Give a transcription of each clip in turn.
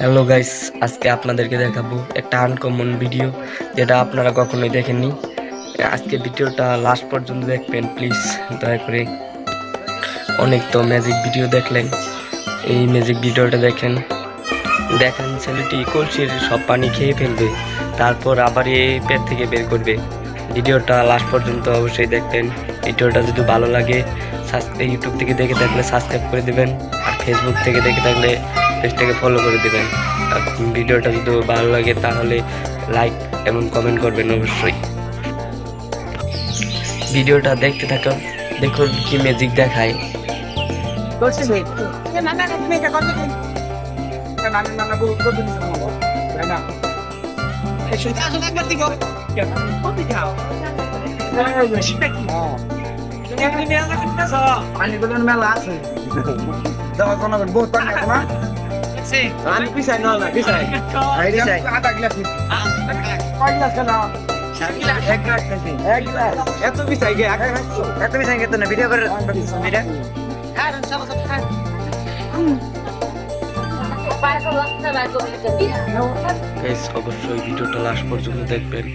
Hello guys আজকে আপনাদেরকে দেখাবো একটা আনকমন ভিডিও যেটা আপনারা কখনোই দেখেননি। আজকে ভিডিওটা লাস্ট পর্যন্ত দেখবেন প্লিজ দয়া করে অনেক তো ম্যাজিক ভিডিও দেখলেন। এই ম্যাজিক ভিডিওটা দেখেন। দেখেন ছেলেটি কলসির সব পানি খেয়ে ফেলবে, তারপর আবার এই পেট থেকে বের করবে। ভিডিওটা লাস্ট পর্যন্ত অবশ্যই দেখবেন। ভিডিওটা যদি ভালো লাগে ইউটিউব থেকে দেখে থাকলে সাবস্ক্রাইব করে দেবেন। আর ফেসবুক থেকে দেখে থাকলে পেজটাকে ফলো করে দিবেন। আর ভিডিওটা যদি ভালো লাগে তাহলে লাইক এবং কমেন্ট করবেন অবশ্যই। ভিডিওটা দেখতে থাকুন দেখুন কি ম্যাজিক দেখায়। মেলা আছে। দেওয়া বহুত আছে। না আমি পিছাই না না পিছাই। এই পিছাই। আধা গ্লাস কয় গ্লাস কেন এক গ্লাস খাইছি। এক গ্লাস। এত পিছাই গে এক গ্লাস এত পিছাই গে তো না ভিডিও করে ভিডিও গাইস অবশ্যই ভিডিওটা লাস্ট পর্যন্ত দেখবেন।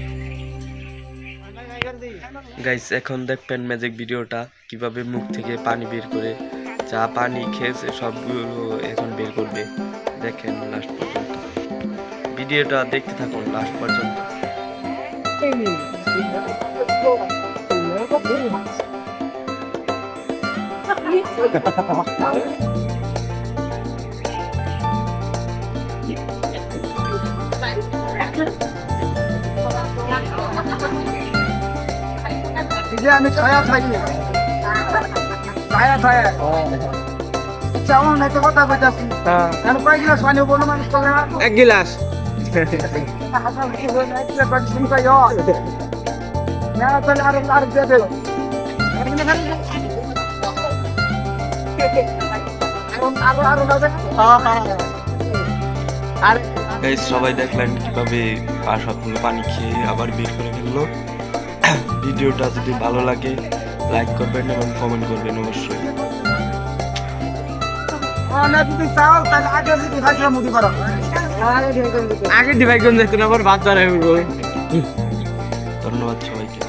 গাইস এখন দেখবেন ম্যাজিক ভিডিওটা কীভাবে মুখ থেকে পানি বের করে যা পানি খেয়েছে সবগুলো এখন বের করবে। দেখেন লাস্ট পর্যন্ত। ভিডিওটা দেখতে থাকুন লাস্ট পর্যন্ত। আমি ছায়া খাই ছায়া ছায়া। কথা কইতাছি। কয় গ্লাস পানি বলো মানুষ করে এক গিলাস। আর গাইস সবাই দেখলেন কীভাবে সবগুলো পানি খেয়ে আবার বের করে ফেলল। ভিডিওটা যদি ভালো লাগে লাইক করবেন এবং কমেন্ট করবেন অবশ্যই। না যদি চাও তাহলে আগে যদি মুদি করো। আগে ডিভাইড করে দেখুন আবার ভাত দাঁড়ায় ধন্যবাদ সবাইকে।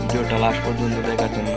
ভিডিওটা লাস্ট পর্যন্ত দেখার জন্য।